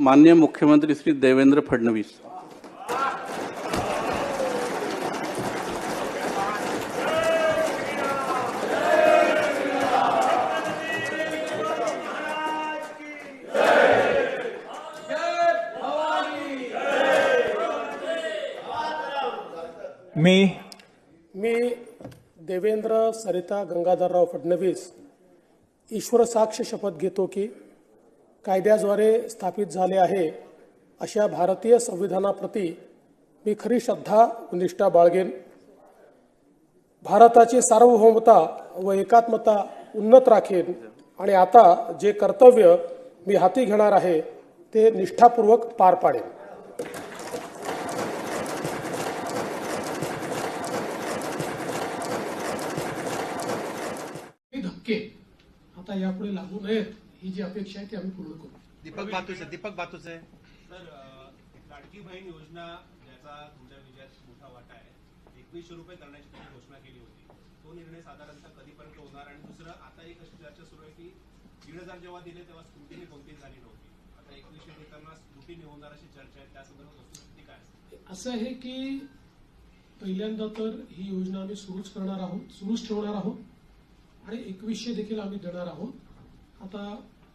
माननीय मुख्यमंत्री श्री देवेंद्र फडणवीस. मी मी देवेंद्र सरिता गंगाधरराव फडणवीस ईश्वर साक्ष शपथ घेतो की कायद्याद्वारे स्थापित झाले आहे. अशा भारतीय संविधानाप्रती मी खरी श्रद्धा व निष्ठा बाळगेन. भारताची सार्वभौमता व एकात्मता उन्नत राखेन आणि आता जे कर्तव्य मी हाती घेणार आहे ते निष्ठापूर्वक पार पाडेन. धक्के. आता यापुढे लागू नयेत. ही जी अपेक्षा आहे ती आम्ही पूर्ण करू. दीपक बातूचे दीपक बातूचे सर लाडकी बहीण योजना ज्याचा तुमच्या विजयात मोठा वाटा आहे एकवीसशे रुपये करण्याची तुम्ही घोषणा केली होती. तो निर्णय साधारणतः कधीपर्यंत होणार? आणि दुसरं आता एक अशी चर्चा सुरू आहे की दीड हजार जेव्हा दिले तेव्हा स्क्रुटिनी कोणतीच झाली नव्हती. आता एकवीसशे देताना स्क्रुटिनी होणार अशी चर्चा आहे त्या संदर्भात वस्तुस्थिती काय असं आहे की पहिल्यांदा तर ही योजना आम्ही सुरूच करणार आहोत सुरूच ठेवणार आहोत. आणि एकवीसशे देखील आम्ही देणार आहोत. आता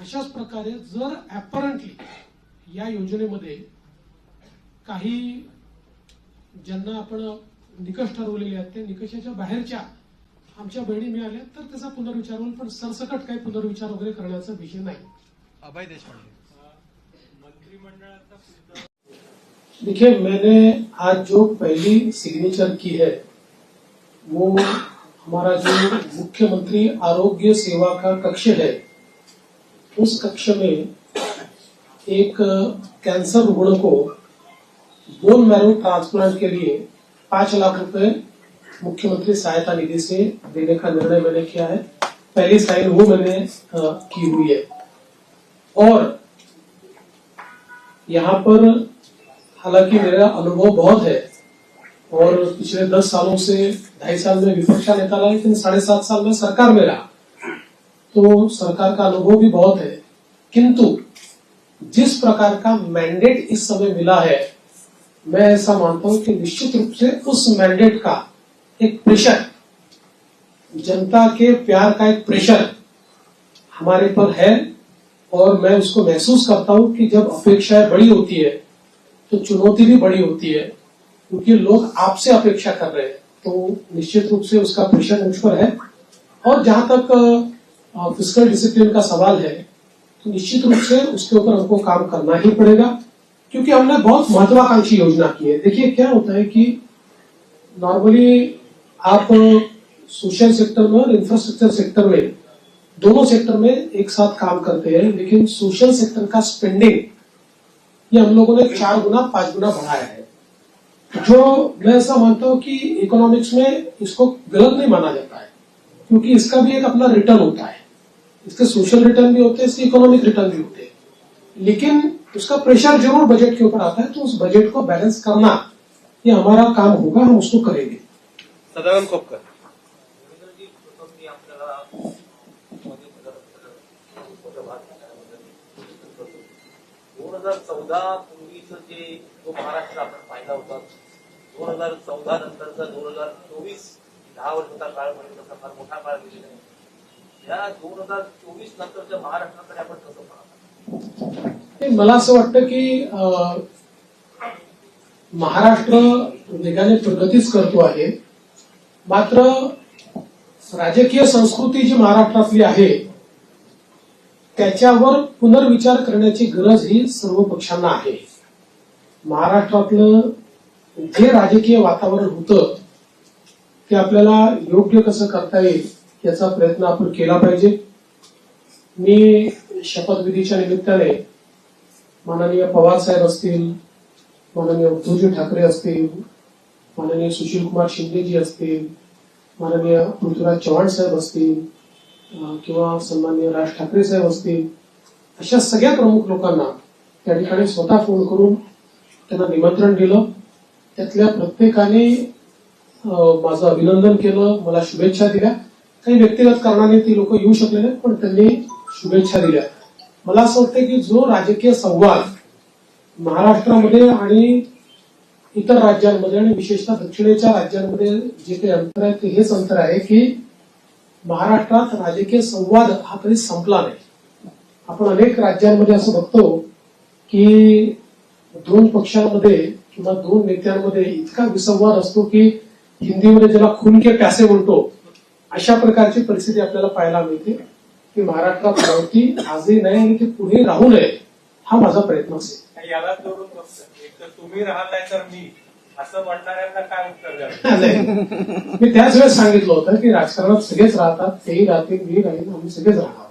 अशाच प्रकारे जर ऍपरंटली या योजनेमध्ये काही ज्यांना आपण निकष ठरवलेले आहेत त्या निकषाच्या बाहेरच्या आमच्या बहिणी मिळाल्या तर त्याचा पुनर्विचार होईल पण सरसकट काही पुनर्विचार वगैरे करण्याचा विषय नाही. अभय देशपांडे. देखिए मैंने आज जो पहली सिग्नेचर की है वो हमारा जो मुख्यमंत्री आरोग्य सेवा का कक्ष है उस कक्ष में एक कैंसर रुग्ण को बोन मैरो ट्रांसप्लांट के लिए पाँच लाख रुपए मुख्यमंत्री सहायता निधि से देने का निर्णय मैंने किया है। पहली साइन वो मैंने की हुई है। और यहाँ पर हालाँकि मेरा अनुभव बहुत है और पिछले दस सालों से ढाई साल में विपक्ष नेता रहा, लेकिन साढ़े सात साल में सरकार में रहा। तो सरकार का अनुभव भी बहुत है। किंतु जिस प्रकार का मैंडेट इस समय मिला है, मैं ऐसा मानता हूँ कि निश्चित रूप से उस मैंडेट का एक प्रेशर जनता के प्यार का एक प्रेशर हमारे पर है और मैं उसको महसूस करता हूँ कि जब अपेक्षाएँ बड़ी होती है तो चुनौती भी बड़ी होती है, क्योंकि लोग आपसे अपेक्षा कर रहे हैं। तो निश्चित रूप से उसका प्रेशर मुझ पर है। और जहाँ तक फ़िज़िकल डिसिप्लिन का सवाल है तो निश्चित रूप से उसके ऊपर हमको काम करना ही पड़ेगा, क्योंकि हमने बहुत महत्वाकांक्षी योजना की है। देखिए, क्या होता है कि नॉर्मली आप सोशल सेक्टर में और इंफ्रास्ट्रक्चर सेक्टर में दोनों सेक्टर में एक साथ काम करते हैं, लेकिन सोशल सेक्टर का स्पेंडिंग ये हम लोगों ने चार गुना, पाँच गुना बढ़ाया है। जो मैं ऐसा मानता हूँ कि इकोनॉमिक्स में इसको गलत नहीं माना जाता है, क्योंकि इसका भी एक अपना रिटर्न होता है। इसके सोशल रिटर्न भी होते हैं इसके इकोनॉमिक रिटर्न भी होते हैं। लेकिन उसका प्रेशर ज़रूर बजट के ऊपर आता है तो उस बजट को बैलेंस करना ये हमारा काम होगा हम उसको करेंगे। सदानंद खोपकर। दोन हज़ार चौदा पूर्वीचं जे जो महाराष्ट्र आपण पाहिला होता दोन हज़ार चौदा नंतरचा दोन हज़ार चोवीस दहा वर्षाचा काळ म्हणजे तसा फार मोठा काळ गेलेला आहे. या दोन हजार चोवीस नंतरच्या महाराष्ट्राकडे आपण कसं मला असं वाटतं की अं, महाराष्ट्र वेगाने प्रगतीच करतो आहे. मात्र राजकीय संस्कृती जी महाराष्ट्रातली आहे त्याच्यावर पुनर्विचार करण्याची गरज ही सर्व पक्षांना आहे. महाराष्ट्रातलं जे राजकीय वातावरण होतं ते आपल्याला योग्य कसं करता येईल याचा प्रयत्न आपण केला पाहिजे. मी शपथविधीच्या निमित्ताने माननीय पवार साहेब असतील माननीय उद्धवजी ठाकरे असतील माननीय सुशील कुमार शिंदेजी असतील माननीय पृथ्वीराज चव्हाण साहेब असतील किंवा सन्माननीय राज ठाकरे साहेब असतील अशा सगळ्या प्रमुख लोकांना त्या ठिकाणी स्वतः फोन करून त्यांना निमंत्रण दिलं. त्यातल्या प्रत्येकाने माझं अभिनंदन केलं मला शुभेच्छा दिल्या. काही व्यक्तिगत कारणाने ती लोक येऊ शकले नाहीत पण त्यांनी शुभेच्छा दिल्या. मला असं वाटतं की जो राजकीय संवाद महाराष्ट्रामध्ये आणि इतर राज्यांमध्ये आणि विशेषतः दक्षिणेच्या राज्यांमध्ये जे काही अंतर आहे ते हेच अंतर आहे की महाराष्ट्रात राजकीय संवाद हा कधी संपला नाही. आपण अनेक राज्यांमध्ये असं बघतो की दोन पक्षांमध्ये किंवा दोन नेत्यांमध्ये इतका विसंवाद असतो की हिंदीमध्ये ज्याला खून के प्यासे म्हणतो अशा प्रकारची परिस्थिती आपल्याला पाहायला मिळते की महाराष्ट्रात नव्हती आजही नाही आणि ती पुढे राहू नये हा माझा प्रयत्न असेल. याला जोडून फक्त एक तर तुम्ही राहताय तर मी. असं म्हणणाऱ्यांना काय उत्तर. मी त्याच वेळेस सांगितलं होतं की राजकारणात सगळेच राहतात. तेही राहतील मी राहील आम्ही सगळेच राहणार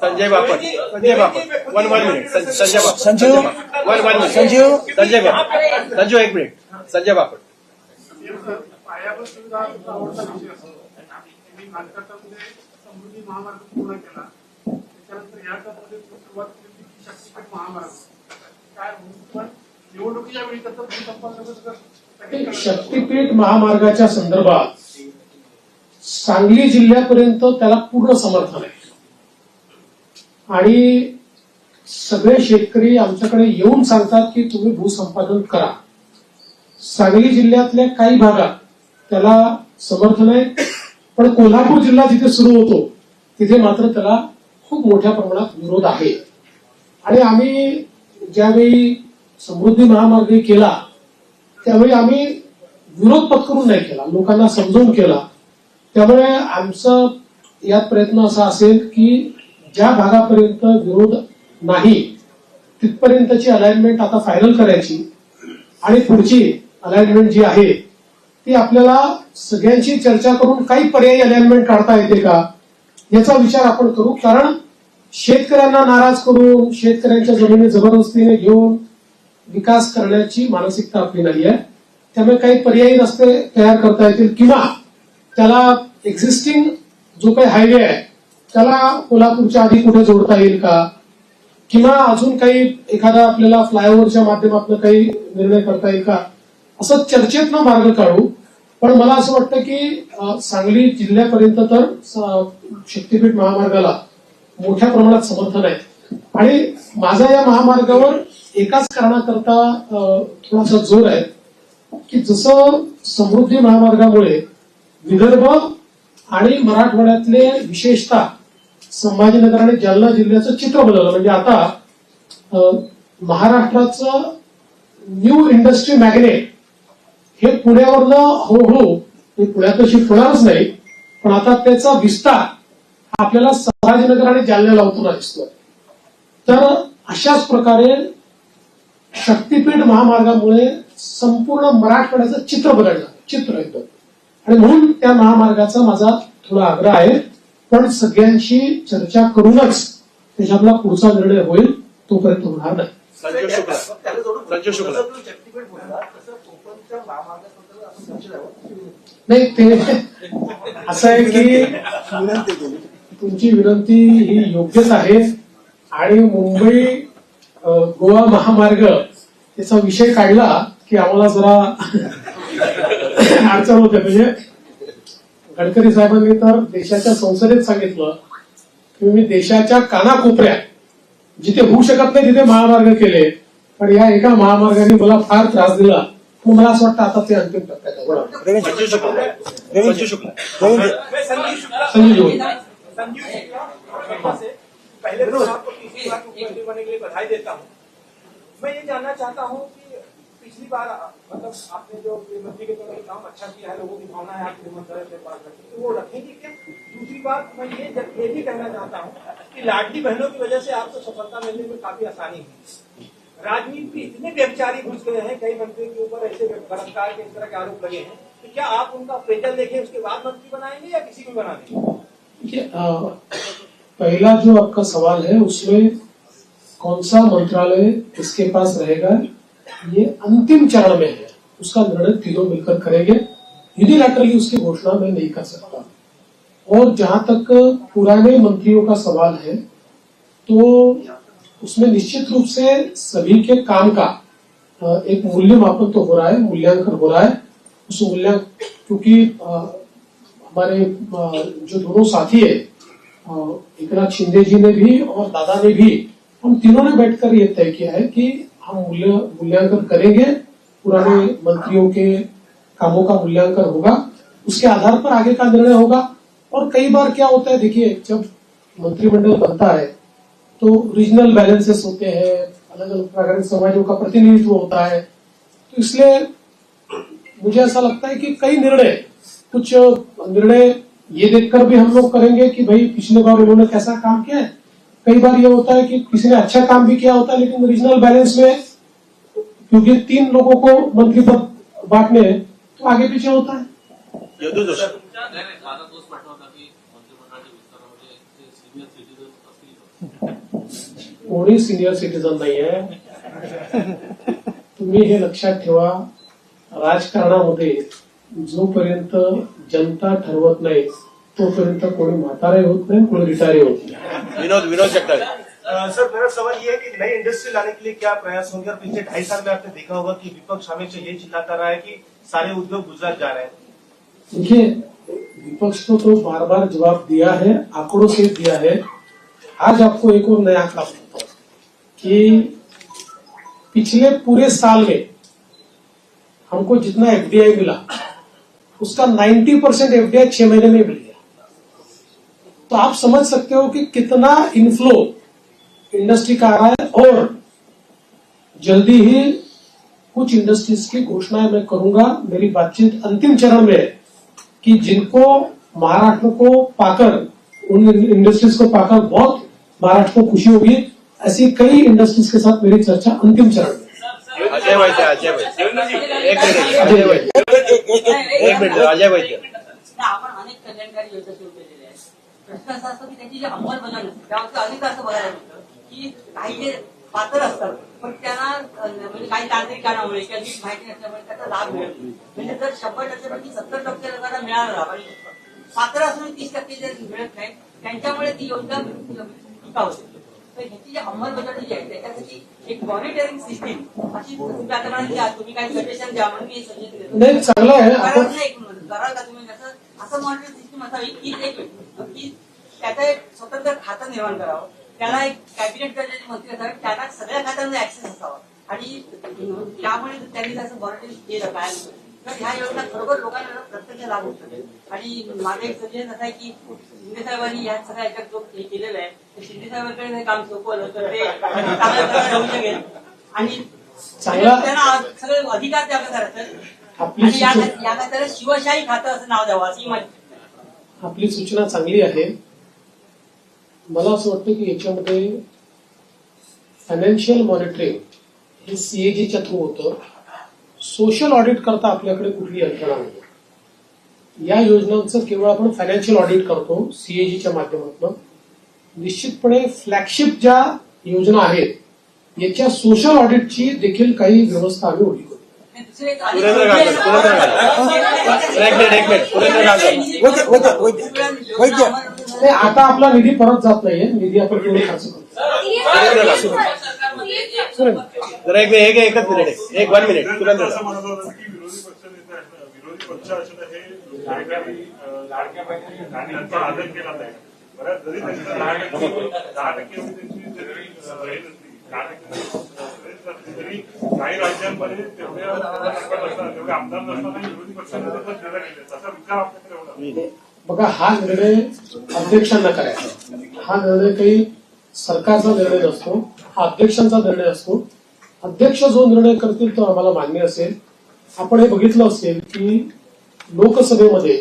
Sanjay Bapat. Sanjay Bapat. One one minute. Sanjay Bapat. Sanjeev one one minute. Sanjeev Sanjay Bapat. Sanju एक मिनिट. संजय बापट. कालकाटामध्ये समृद्धी महामार्ग पूर्ण केला. त्याच्यानंतर या टप्प्यामध्ये सुरुवात केली की शक्तीपीठ महामार्ग. काय पण निवडणुकीच्या वेळी त्याचं भूसंपादन शक्तीपीठ महामार्गाच्या संदर्भात सांगली जिल्ह्यापर्यंत त्याला पूर्ण समर्थन आहे. आणि सगळे शेतकरी आमच्याकडे येऊन सांगतात की तुम्ही भूसंपादन करा. सांगली जिल्ह्यातल्या काही भागात त्याला समर्थन आहे. पण कोल्हापूर जिल्हा जिथे सुरू होतो तिथे मात्र त्याला खूप मोठ्या प्रमाणात विरोध आहे. आणि आम्ही ज्यावेळी समृद्धी महामार्ग केला त्यावेळी आम्ही विरोध पत्करून नाही केला लोकांना समजून केला. त्यामुळे आमचा यात प्रयत्न असा असेल की ज्या भागापर्यंत विरोध नाही तिथपर्यंतची अलाइनमेंट आता फायनल करायची. आणि पुढची अलाइनमेंट जी आहे की आपल्याला सगळ्यांची चर्चा करून काही पर्यायी अलाइनमेंट काढता येते का? याचा विचार आपण करू. कारण शेतकऱ्यांना नाराज करून शेतकऱ्यांच्या जमिनी जबरदस्तीने घेऊन विकास करण्याची मानसिकता आपली नाही आहे. त्यामुळे काही पर्यायी रस्ते तयार करता येतील किंवा त्याला एक्झिस्टिंग जो काही हायवे आहे त्याला कोल्हापूरच्या आधी कुठे जोडता येईल का? किंवा अजून काही एखादा आपल्याला फ्लायओव्हरच्या माध्यमातून काही निर्णय करता येईल का? असं चर्चेतनं मार्ग काढू पण मला असं वाटतं की सांगली जिल्ह्यापर्यंत तर शक्तीपीठ महामार्गाला मोठ्या प्रमाणात समर्थन आहे. आणि माझा या महामार्गावर एकाच कारणाकरता थोडासा जोर आहे की जसं समृद्धी महामार्गामुळे विदर्भ आणि मराठवाड्यातले विशेषतः संभाजीनगर आणि जालना जिल्ह्याचं चित्र बदललं. म्हणजे आता महाराष्ट्राचं न्यू इंडस्ट्री मॅग्नेट हे पुण्यावरनं हळूहळू हे पुण्यात शिफ्ट होणारच नाही पण आता त्याचा विस्तार आपल्याला संभाजीनगर आणि जालन्याला होताना दिसतोय. तर अशाच प्रकारे शक्तीपीठ महामार्गामुळे संपूर्ण मराठवाड्याचं चित्र बदललं चित्र एकदम. आणि म्हणून त्या महामार्गाचा माझा थोडा आग्रह आहे पण सगळ्यांशी चर्चा करूनच त्याच्यातला पुढचा निर्णय होईल तोपर्यंत होणार नाही. नाही ते असं आहे की तुमची विनंती ही योग्यच आहे. आणि मुंबई गोवा महामार्ग याचा विषय काढला की आम्हाला जरा अडचण होते. म्हणजे गडकरी साहेबांनी तर देशाच्या संसदेत सांगितलं की मी देशाच्या कानाकोपऱ्यात जिथे होऊ शकत नाही तिथे महामार्ग केले. पण या एका महामार्गाने मला फार त्रास दिला. पण मला असं वाटतं आता ते अंतिम टप्प्यात संजय पहले तो मैं आपको तीसरी बार मुख्यमंत्री बनने के लिए बधाई देता हूँ मैं ये जानना चाहता हूँ कि पिछली बार मतलब आपने जो ये मंत्री के तौर पर काम अच्छा किया है लोगों की भावना है आपके मंत्रालय से पास रखी तो वो रखेंगे क्या दूसरी बात मैं ये ये भी कहना चाहता हूँ कि लाडली बहनों की वजह से आपको सफलता मिलने में काफ़ी आसानी हुई राजनीति इतने व्यभिचारी घुस गए हैं, कई मंत्रियों के ऊपर ऐसे बलात्कार के इस तरह के आरोप लगे हैं तो क्या आप उनका अप्रेजल देखें उसके बाद मंत्री बनाएँगे या किसी को बना देंगे? पहला जो आपका सवाल है, उसमें कौन सा मंत्रालय किसके पास रहेगा, ये अंतिम चरण में है। उसका निर्णय तीनों मिलकर करेंगे। यूनिलैटरली उसकी घोषणा मैं नहीं कर सकता। और जहाँ तक पुराने मंत्रियों का सवाल है तो उसमें निश्चित रूप से सभी के काम का एक मूल्य मापन तो हो रहा है मूल्यांकन हो रहा है। उस मूल्यांकन क्योंकि हमारे जो दोनों साथी है अ, एकनाथ शिंदे जी ने भी और दादा ने भी हम तीनों ने बैठकर ये तय किया है कि हम मूल्य मूल्यांकन करेंगे पुराने मंत्रियों के कामों का मूल्यांकन होगा उसके आधार पर आगे का निर्णय होगा। और कई बार क्या होता है देखिए जब मंत्रिमंडल बनता है तो रीजनल बैलेंसेस होते हैं अलग अलग प्रकार के समाजों का प्रतिनिधित्व होता है। तो इसलिए मुझे ऐसा लगता है कि कई निर्णय, कुछ निर्णय ये देखकर भी हम लोग करेंगे कि भाई पिछले बार उन्होंने कैसा काम किया है। कई बार ये होता है कि किसी ने अच्छा काम भी किया होता है, लेकिन रीजनल बैलेंस में क्योंकि तीन लोगों को मंत्री पद बांटने तो आगे पीछे होता है। कोणी सिनियर सिटीजन नाही आहे तुम्ही हे लक्षात ठेवा राजकारणामध्ये जोपर्यंत जनता ठरवत नाही तोपर्यंत कोणी म्हातारे होत नाही कोणी रिटायरी होत नाही. विनोद विनोद अ, सर मेरा सवाल ये है कि नई इंडस्ट्री लाने के लिए क्या प्रयास होंगे? और पिछले ढाई साल में आपने देखा होगा कि विपक्ष हमेशा ये चिल्लाता रहा है कि सारे उद्योग गुजरात जा रहे हैं। देखिए विपक्ष को तो बार बार जवाब दिया है आंकड़ों से दिया है। आज आपको एक और नया आंकड़ा कि पिछले पूरे साल में हमको जितना एफडीआई मिला, उसका 90 परसेंट एफडीआई छह महीने में मिल गया। तो आप समझ सकते हो कि कितना इनफ्लो इंडस्ट्री का आ रहा है और जल्दी ही कुछ इंडस्ट्रीज़ की घोषणाएँ मैं करूँगा मेरी बातचीत अंतिम चरण में है कि जिनको महाराष्ट्र को पाकर, उन इंडस्ट्रीज़ को पाकर बहुत महाराष्ट्र को खुशी होगी। ऐसी कई इंडस्ट्रीज के साथ मेरी चर्चा अंतिम चरण. में है। अजय वैद्य अजय वैद्य. एक मिनिट अजय वैद्य. एक मिनिट अजय वैद्य. आपण अनेक कल्याणकारी योजना सुरू केलेल्या आहेत. प्रश्न असा असतो की त्याची जी अंमलबजावणी असते त्यावर अनेक असं बघायला मिळतं की काही जे पात्र असतात पण त्यांना म्हणजे काही तांत्रिक कारणामुळे किंवा नीट माहिती नसल्यामुळे त्याचा लाभ मिळत नाही. म्हणजे जर शंभर टक्क्यापैकी सत्तर टक्के लोकांना मिळाला लाभ आणि पात्र असून तीस टक्के जर मिळत नाही त्यांच्यामुळे ती योजना टिकावते तर ह्याची जी अंमलबजावणी जी आहे त्याच्यासाठी एक मॉनिटरिंग सिस्टीम अशी म्हणाल की तुम्ही काही सजेशन द्या म्हणून मी सजेशन देतो नाही चांगलं आहे. आपण कराल नाही का तुम्ही असं असं मॉनिटर सिस्टम असावी की एक की त्याचं एक स्वतंत्र खातं निर्माण करावं. त्याला एक कॅबिनेट गरजेचे मंत्री असावे त्यांना सगळ्या खात्यांना ऍक्सेस असावा. आणि त्यामुळे त्यांनी त्याचं मॉनिटरिंग केलं काय तर ह्या योजना खरोखर लोकांना प्रत्यक्ष लाभ होऊ शकेल आणि माझं एक सजेशन असं आहे की शिंदे साहेबांनी या सगळ्या याच्यात जो हे केलेलं आहे ते शिंदे साहेबांकडे हे काम सोपवलं तर ते चांगल्या प्रकारे होऊ शकेल. आणि चांगला- त्यांना सगळे अधिकार द्यावे आपली आणि या सूचना- या खात्याला शिवशाही खातं असं नाव द्यावं अशी माझी आपली सूचना चांगली आहे. मला असं वाटतं की याच्यामध्ये फायनान्शियल मॉनिटरिंग हे सीएजीच्या थ्रू होतं. सोशल ऑडिट करता आपल्याकडे कुठली यंत्रणा नाही. या योजनांचं केवळ आपण फायनान्शियल ऑडिट करतो सीएजीच्या माध्यमातून. निश्चितपणे फ्लॅगशिप ज्या योजना आहेत याच्या सोशल ऑडिटची देखील काही व्यवस्था आम्ही उभी करू दुसरे एक सुरेंद्र गांधी, सुरेंद्र गांधी. एक मिनिट, एक मिनिट. सुरेंद्र गांधी. नाही, आता आपला निधी परत जात नाहीये. निधी आपण पूर्ण खर्च करतो जरा एक मिनिट एक- एक वन मिनिट सुरेंद्र लाडक्या आदर केला नाही जरी दहा टक्के तरी काही राज्यांमध्ये असतात तेवढे आमदार नसताना विरोधी निर्णय तसा विचार आपल्याकडे एवढा बघा हा निर्णय अध्यक्षांना करायचा हा निर्णय काही सरकारचा निर्णय नसतो हा अध्यक्षांचा निर्णय असतो. अध्यक्ष जो निर्णय करतील तो आम्हाला मान्य असेल. आपण हे बघितलं असेल की लोकसभेमध्ये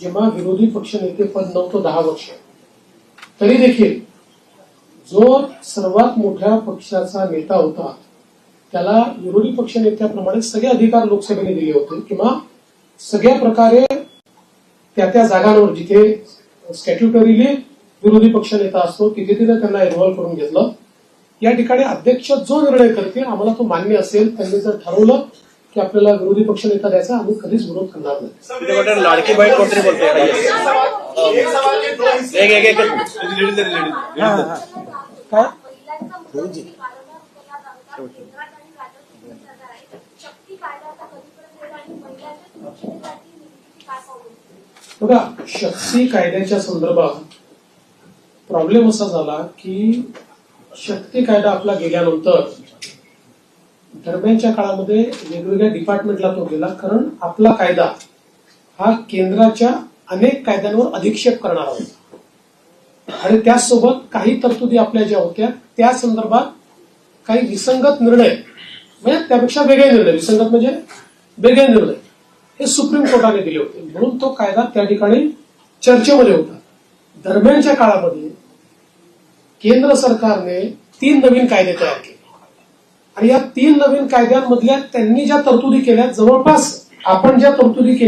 जेव्हा विरोधी पक्षनेते पद नव्हतं दहा वर्ष तरी देखील जो सर्वात मोठ्या पक्षाचा नेता होता त्याला विरोधी पक्ष नेत्याप्रमाणे सगळे अधिकार लोकसभेने दिले होते किंवा सगळ्या प्रकारे त्या त्या जागांवर जिथे स्टॅट्युटरीली विरोधी पक्ष नेता असतो तिथे तिथे त्यांना इन्व्हॉल्व्ह करून घेतलं. या ठिकाणी अध्यक्ष जो निर्णय करतील आम्हाला तो मान्य असेल त्यांनी जर ठरवलं की आपल्याला विरोधी पक्षनेता द्यायचा आम्ही कधीच विरोध करणार नाही. लाडकी बहीण कोणतरी हा, हा. बघा शक्ती कायद्याच्या संदर्भात प्रॉब्लेम असा झाला की शक्ती कायदा आपला गेल्यानंतर दरम्यानच्या काळामध्ये वेगवेगळ्या डिपार्टमेंटला तो गेला कारण आपला कायदा हा केंद्राच्या अनेक कायद्यांवर अधिक्षेप करणारा होता. आणि त्याचसोबत काही तरतुदी आपल्या ज्या होत्या त्या संदर्भात काही विसंगत निर्णय म्हणजे त्यापेक्षा वेगळे निर्णय विसंगत म्हणजे वेगळे निर्णय हे सुप्रीम कोर्टाने दिले होते. म्हणून तो कायदा त्या ठिकाणी चर्चेमध्ये होता. दरम्यानच्या काळामध्ये केंद्र सरकारने तीन नवीन कायदे तयार केले. आणि या तीन नवीन कायद्यांमधल्या त्यांनी ज्या तरतुदी केल्या जवळपास आपण ज्या तरतुदी केल्या